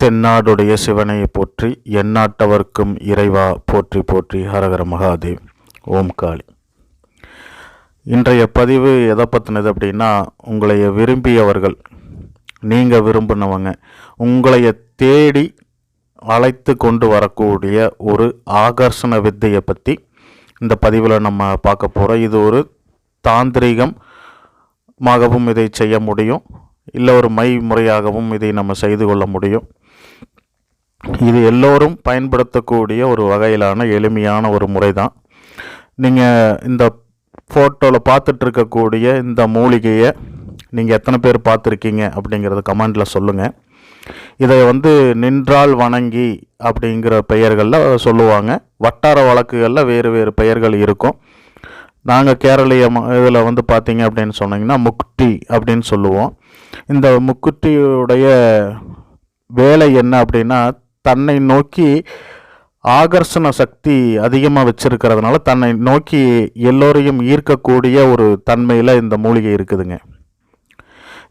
தென்னாடுடைய சிவனையை போற்றி எந்நாட்டவர்க்கும் இறைவா போற்றி போற்றி ஹரஹர மகாதேவ். ஓம் காளி. இன்றைய பதிவு எதை பற்றினது அப்படின்னா உங்களைய விரும்பியவர்கள் நீங்கள் விரும்பினவங்க உங்களைய தேடி அழைத்து கொண்டு வரக்கூடிய ஒரு ஆகர்ஷண வித்தையை பற்றி இந்த பதிவில் நம்ம பார்க்க போகிறோம் இது ஒரு தாந்திரிகம் மாகவும் இதை செய்ய முடியும் இல்லை ஒரு மை முறையாகவும் இதை நம்ம செய்து கொள்ள முடியும். இது எல்லோரும் பயன்படுத்தக்கூடிய ஒரு வகையிலான எளிமையான ஒரு முறை தான் நீங்கள் இந்த ஃபோட்டோவில் பார்த்துட்ருக்கக்கூடிய இந்த மூலிகையை நீங்கள் எத்தனை பேர் பார்த்துருக்கீங்க அப்படிங்கிறத கமெண்டில் சொல்லுங்கள் இதை வந்து நின்றால் வணங்கி அப்படிங்கிற பெயர்களில் சொல்லுவாங்க. வட்டார வழக்குகளில் வேறு வேறு பெயர்கள் இருக்கும். நாங்கள் கேரளிய இதில் வந்து பார்த்தீங்க அப்படின்னு சொன்னீங்கன்னா முக்குட்டி அப்படின்னு சொல்லுவோம். இந்த முக்குட்டியுடைய வேலை என்ன அப்படின்னா தன்னை நோக்கி ஆகர்ஷண சக்தி அதிகமாக வச்சிருக்கிறதுனால தன்னை நோக்கி எல்லோரையும் ஈர்க்கக்கூடிய ஒரு தன்மையில் இந்த மூலிகை இருக்குதுங்க.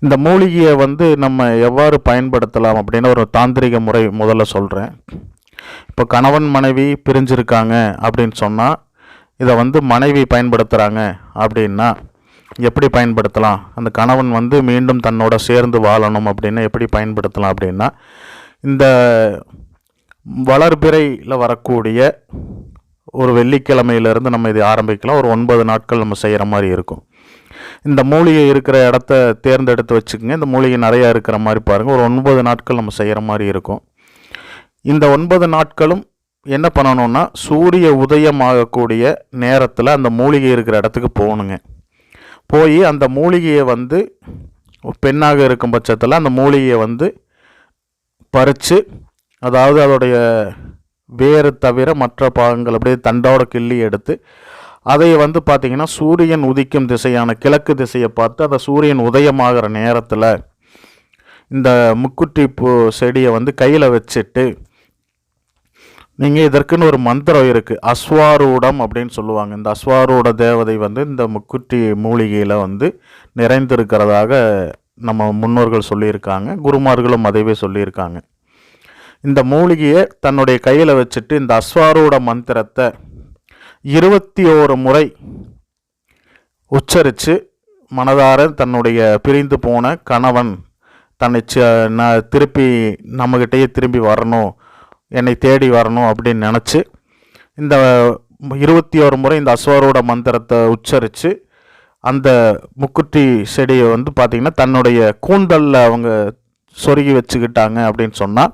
இந்த மூலிகையை வந்து நம்ம எவ்வாறு பயன்படுத்தலாம் அப்படின்னு ஒரு தாந்திரிக முறை முதல்ல சொல்கிறேன் இப்போ கணவன் மனைவி பிரிஞ்சிருக்காங்க அப்படின்னு சொன்னால் இதை வந்து மனைவி பயன்படுத்துகிறாங்க அப்படின்னா எப்படி பயன்படுத்தலாம்? அந்த கணவன் வந்து மீண்டும் தன்னோட சேர்ந்து வாழணும் அப்படின்னா எப்படி பயன்படுத்தலாம் அப்படின்னா இந்த வளர்பிறையில் வரக்கூடிய ஒரு வெள்ளிக்கிழமையிலேருந்து நம்ம இதை ஆரம்பிக்கலாம். ஒரு ஒன்பது நாட்கள் நம்ம செய்கிற மாதிரி இருக்கும். இந்த மூலிகை இருக்கிற இடத்த தேர்ந்தெடுத்து வச்சுக்கோங்க. இந்த மூலிகை நிறையா இருக்கிற மாதிரி பாருங்கள் ஒரு ஒன்பது நாட்கள் நம்ம செய்கிற மாதிரி இருக்கும். இந்த ஒன்பது நாட்களும் என்ன பண்ணணும்னா சூரிய உதயம் ஆகக்கூடிய நேரத்தில் அந்த மூலிகை இருக்கிற இடத்துக்கு போகணுங்க. போய் அந்த மூலிகையை வந்து பெண்ணாக இருக்கும் பட்சத்தில் அந்த மூலிகையை வந்து பறித்து அதாவது அதோடைய வேறு தவிர மற்ற பாகங்கள் அப்படியே தண்டோட கிள்ளி எடுத்து அதை வந்து பார்த்திங்கன்னா சூரியன் உதிக்கும் திசையான கிழக்கு திசையை பார்த்து அந்த சூரியன் உதயமாகிற நேரத்தில் இந்த முக்குட்டி பூ செடியை வந்து கையில் வச்சுட்டு நீங்கள் இதற்குன்னு ஒரு மந்திரம் இருக்குது அஸ்வாரூடம் அப்படின்னு சொல்லுவாங்க. இந்த அஸ்வாரூட தேவதை வந்து இந்த முக்குட்டி மூலிகையில் வந்து நிறைந்திருக்கிறதாக நம்ம முன்னோர்கள் சொல்லியிருக்காங்க. குருமார்களும் அதைவே சொல்லியிருக்காங்க. இந்த மூலிகையை தன்னுடைய கையில் வச்சுட்டு இந்த அஸ்வாரூட மந்திரத்தை இருபத்தி ஓரு முறை உச்சரித்து மனதார தன்னுடைய பிரிந்து போன கணவன் தன்னை நான் திருப்பி நம்மக்கிட்டேயே திரும்பி வரணும் என்னை தேடி வரணும் அப்படின்னு நினச்சி இந்த இருபத்தி ஓரு முறை இந்த அஸ்வாரோட மந்திரத்தை உச்சரித்து அந்த முக்குட்டி செடியை வந்து பார்த்திங்கன்னா தன்னுடைய கூந்தலில் அவங்க சொருகி வச்சுக்கிட்டாங்க அப்படின்னு சொன்னால்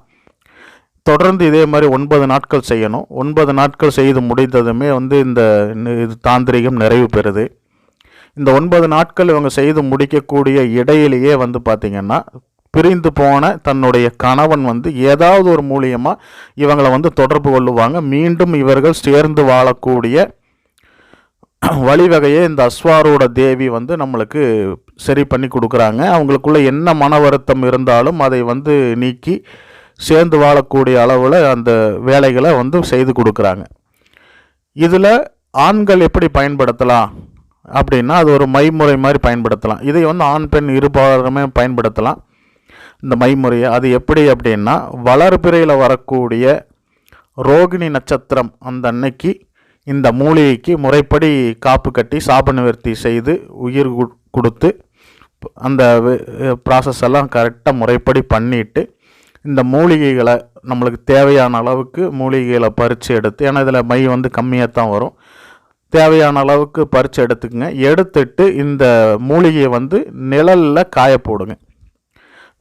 தொடர்ந்து இதே மாதிரி ஒன்பது நாட்கள் செய்யணும். ஒன்பது நாட்கள் செய்து முடிந்ததுமே வந்து இந்த இது தாந்திரிகம் நிறைவு பெறுது. இந்த ஒன்பது நாட்கள் இவங்க செய்து முடிக்கக்கூடிய இடையிலேயே வந்து பார்த்திங்கன்னா பிரிந்து போன தன்னுடைய கணவன் வந்து ஏதாவது ஒரு மூலியமாக இவங்களை வந்து தொடர்பு கொள்ளுவாங்க. மீண்டும் இவர்கள் சேர்ந்து வாழக்கூடிய வழிவகையை இந்த அஸ்வாரோட தேவி வந்து நம்மளுக்கு சரி பண்ணி கொடுக்குறாங்க. அவங்களுக்குள்ள என்ன மன வருத்தம் இருந்தாலும் அதை வந்து நீக்கி சேர்ந்து வாழக்கூடிய அளவில் அந்த வேலைகளை வந்து செய்து கொடுக்குறாங்க. இதில் ஆண்கள் எப்படி பயன்படுத்தலாம்? அப்படின்னா அது ஒரு மைமுறை மாதிரி பயன்படுத்தலாம். இதை வந்து ஆண் பெண் இருபாலருமே பயன்படுத்தலாம். இந்த மைமுறையை அது எப்படி அப்படின்னா வளர்பிறையில் வரக்கூடிய ரோகிணி நட்சத்திரம் அந்த அன்னைக்கு இந்த மூலிகைக்கு முறைப்படி காப்பு கட்டி சாப நிவர்த்தி செய்து உயிர் கொடுத்து அந்த ப்ராசஸ் எல்லாம் கரெக்டாக முறைப்படி பண்ணிவிட்டு இந்த மூலிகைகளை நம்மளுக்கு தேவையான அளவுக்கு மூலிகைகளை பறித்து எடுத்து ஏன்னா இதில் மை வந்து கம்மியாக தான் வரும். தேவையான அளவுக்கு பறித்து எடுத்துக்கங்க. எடுத்துட்டு இந்த மூலிகையை வந்து நிழலில் காய போடுங்க.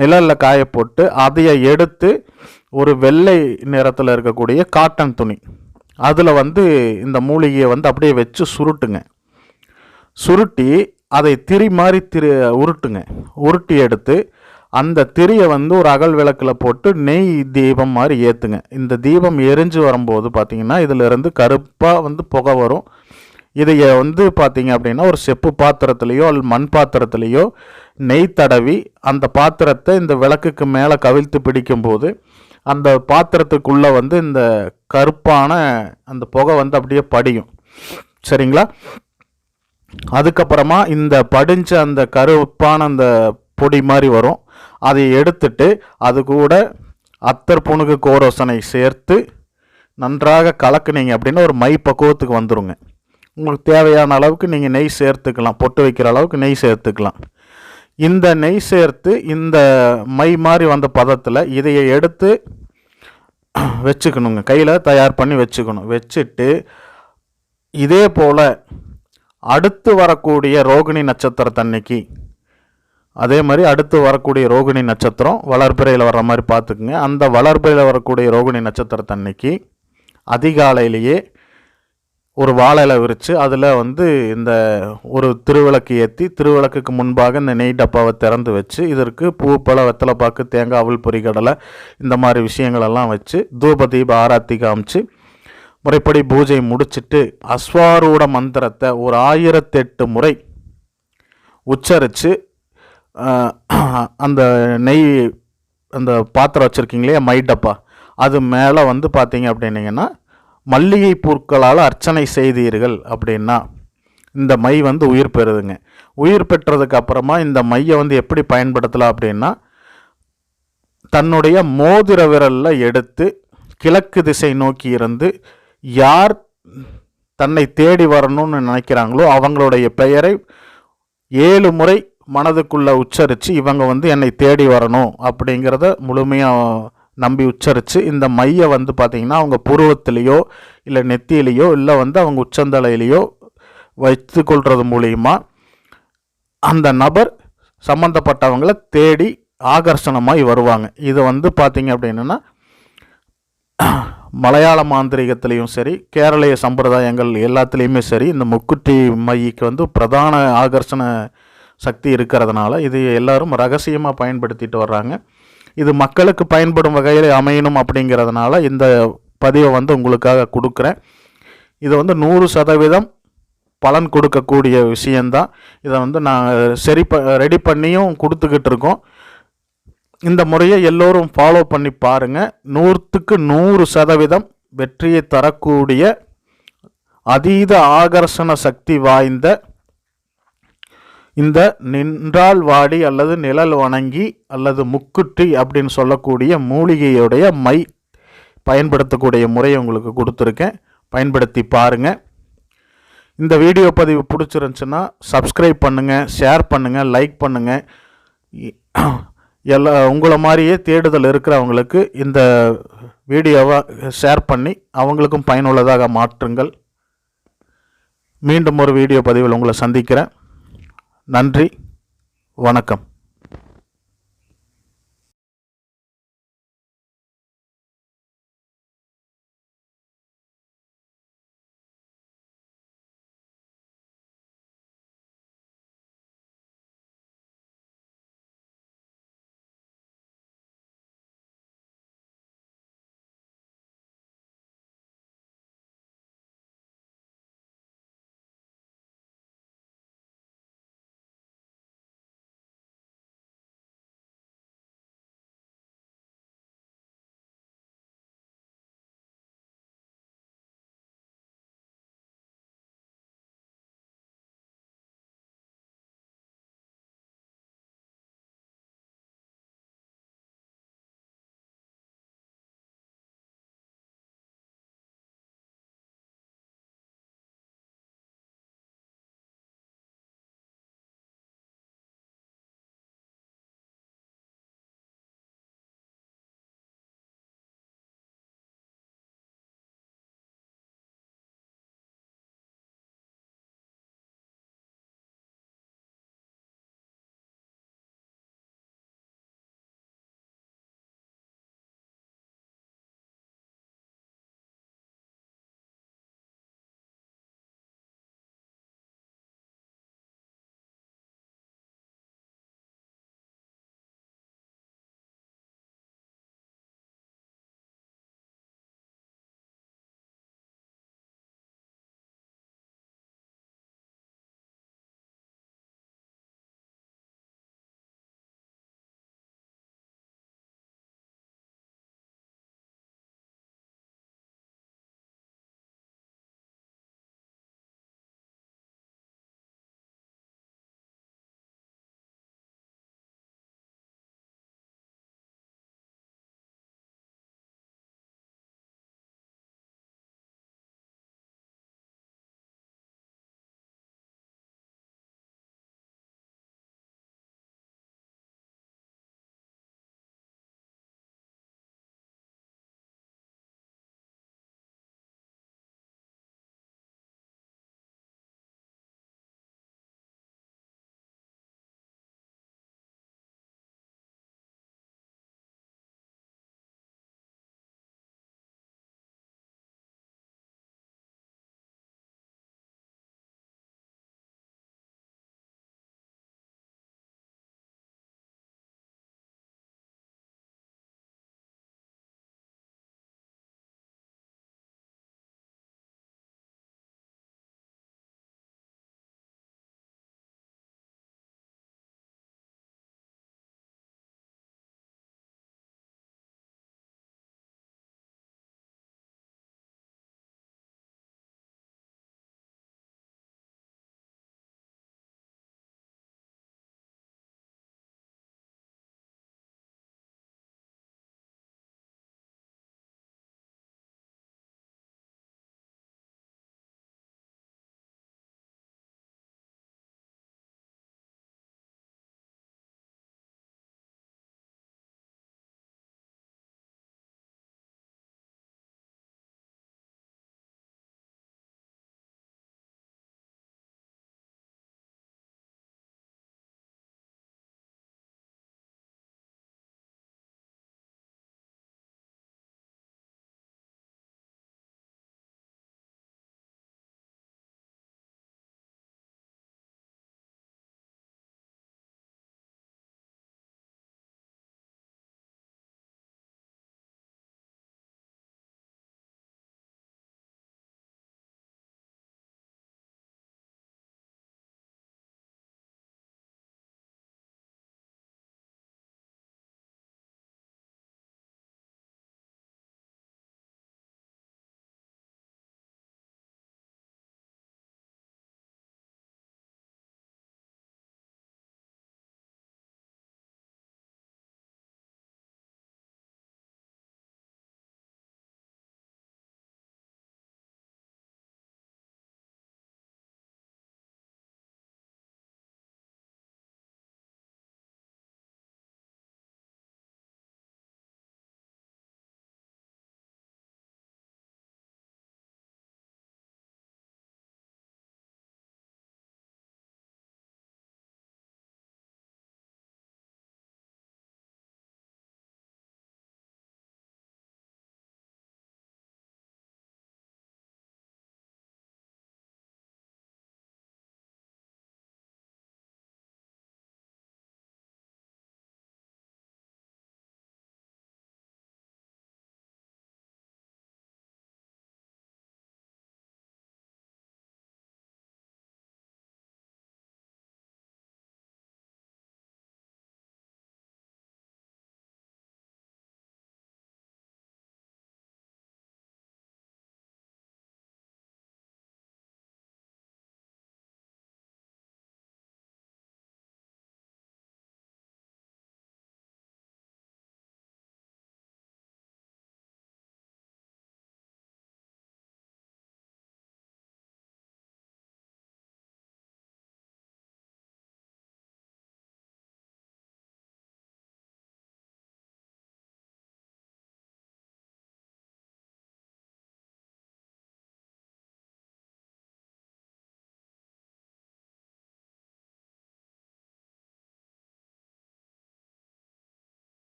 நிழலில் காய போட்டு அதையை எடுத்து ஒரு வெள்ளை நிறத்தில் இருக்கக்கூடிய காட்டன் துணி. அதில் வந்து இந்த மூலிகையை வந்து அப்படியே வச்சு சுருட்டுங்க. சுருட்டி அதை திரி மாதிரி திரு உருட்டுங்க. உருட்டி எடுத்து அந்த திரியை வந்து ஒரு அகல் விளக்கில் போட்டு நெய் தீபம் மாதிரி ஏற்றுங்க இந்த தீபம் எரிஞ்சு வரும்போது பார்த்தீங்கன்னா இதிலிருந்து கருப்பாக வந்து புகை வரும். இதை வந்து பார்த்தீங்க அப்படின்னா ஒரு செப்பு பாத்திரத்துலேயோ அல்லது மண் பாத்திரத்துலேயோ நெய் தடவி அந்த பாத்திரத்தை இந்த விளக்குக்கு மேலே கவிழ்த்து பிடிக்கும்போது அந்த பாத்திரத்துக்குள்ளே வந்து இந்த கருப்பான அந்த புகை வந்து அப்படியே படியும். சரிங்களா? அதுக்கப்புறமா இந்த படிஞ்ச அந்த கருப்பான அந்த பொடி மாதிரி வரும். அதை எடுத்துட்டு அது கூட அத்தர் புணுகு கோரோசனை சேர்த்து நன்றாக கலக்குனீங்க அப்படின்னா ஒரு மை பக்குவத்துக்கு வந்துடுங்க உங்களுக்கு தேவையான அளவுக்கு நீங்கள் நெய் சேர்த்துக்கலாம். பொட்டு வைக்கிற அளவுக்கு நெய் சேர்த்துக்கலாம். இந்த நெய் சேர்த்து இந்த மை மாதிரி வந்த பதத்தில் இதையை எடுத்து வச்சுக்கணுங்க. கையில் தயார் பண்ணி வச்சுக்கணும். வச்சுட்டு இதே போல் அடுத்து வரக்கூடிய ரோகிணி நட்சத்திரத்தன்னைக்கு அதே மாதிரி அடுத்து வரக்கூடிய ரோகிணி நட்சத்திரம் வளர்பிறையில் வர்ற மாதிரி பார்த்துக்குங்க. அந்த வளர்பிறையில் வரக்கூடிய ரோகிணி நட்சத்திரத்தன்னைக்கு அதிகாலையிலேயே ஒரு வாழை விரித்து அதில் வந்து இந்த ஒரு திருவிளக்கு ஏற்றி திருவிளக்குக்கு முன்பாக இந்த நெய் டப்பாவை திறந்து வச்சு இதற்கு பூ பழ வெத்தலைப்பாக்கு தேங்காய் அவள் பொறிகடலை இந்த மாதிரி விஷயங்களெல்லாம் வச்சு தூப தீப ஆராத்தி காமிச்சு முறைப்படி பூஜை முடிச்சிட்டு அஸ்வாரூட மந்திரத்தை ஒரு ஆயிரத்தெட்டு முறை உச்சரித்து அந்த நெய் அந்த பாத்திரம் வச்சுருக்கீங்களே மை டப்பா அது மேலே வந்து பார்த்தீங்க அப்படின்னீங்கன்னா மல்லிகை பூக்களால் அர்ச்சனை செய்தீர்கள் அப்படின்னா இந்த மை வந்து உயிர் பெறுதுங்க. உயிர் பெற்றதுக்கு அப்புறமா இந்த மையை வந்து எப்படி பயன்படுத்தலாம் அப்படின்னா தன்னுடைய மோதிர விரலில் எடுத்து கிழக்கு திசை நோக்கி இருந்து யார் தன்னை தேடி வரணும்னு நினைக்கிறாங்களோ அவங்களுடைய பெயரை ஏழு முறை மனதுக்குள்ளே உச்சரித்து இவங்க வந்து என்னை தேடி வரணும் அப்படிங்கிறத முழுமையாக நம்பி உச்சரித்து இந்த மையை வந்து பார்த்திங்கன்னா அவங்க புருவத்திலேயோ இல்லை நெத்தியிலேயோ இல்லை வந்து அவங்க உச்சந்தலையிலையோ வைத்து கொள்வது மூலியமா அந்த நபர் சம்மந்தப்பட்டவங்களை தேடி ஆகர்ஷணமாகி வருவாங்க. இது வந்து பார்த்திங்க அப்படின்னா மலையாள மாந்திரிகத்திலையும் சரி கேரளீய சம்பிரதாயங்கள் எல்லாத்துலேயுமே சரி இந்த முக்குட்டி மைக்கு வந்து பிரதான ஆகர்ஷண சக்தி இருக்கிறதுனால இது எல்லாரும் ரகசியமாக பயன்படுத்திட்டு வர்றாங்க. இது மக்களுக்கு பயன்படும் வகையில் அமையணும் அப்படிங்கிறதுனால இந்த பதிவை வந்து உங்களுக்காக கொடுக்குறேன். இது வந்து நூறு சதவீதம் பலன் கொடுக்கக்கூடிய விஷயந்தான் இதை வந்து நான் சரி ப ரெடி பண்ணியும் கொடுத்துக்கிட்டு இருக்கோம். இந்த முறையை எல்லோரும் ஃபாலோ பண்ணி பாருங்கள் நூற்றுக்கு நூறு சதவீதம் வெற்றியை தரக்கூடிய அதீத ஆகர்ஷண சக்தி வாய்ந்த இந்த நின்றால் வாடி அல்லது நிழல் வணங்கி அல்லது முக்குட்டி அப்படின்னு சொல்லக்கூடிய மூலிகையுடைய மை பயன்படுத்தக்கூடிய முறையை உங்களுக்கு கொடுத்துருக்கேன். பயன்படுத்தி பாருங்கள் இந்த வீடியோ பதிவு பிடிச்சிருந்துச்சுன்னா சப்ஸ்கிரைப் பண்ணுங்கள் ஷேர் பண்ணுங்கள் லைக் பண்ணுங்கள் எல்லா உங்களை மாதிரியே தேடுதல் இருக்கிறவங்களுக்கு இந்த வீடியோவை ஷேர் பண்ணி அவங்களுக்கும் பயனுள்ளதாக மாற்றுங்கள். மீண்டும் ஒரு வீடியோ பதிவில் உங்களை சந்திக்கிறேன். நன்றி வணக்கம்.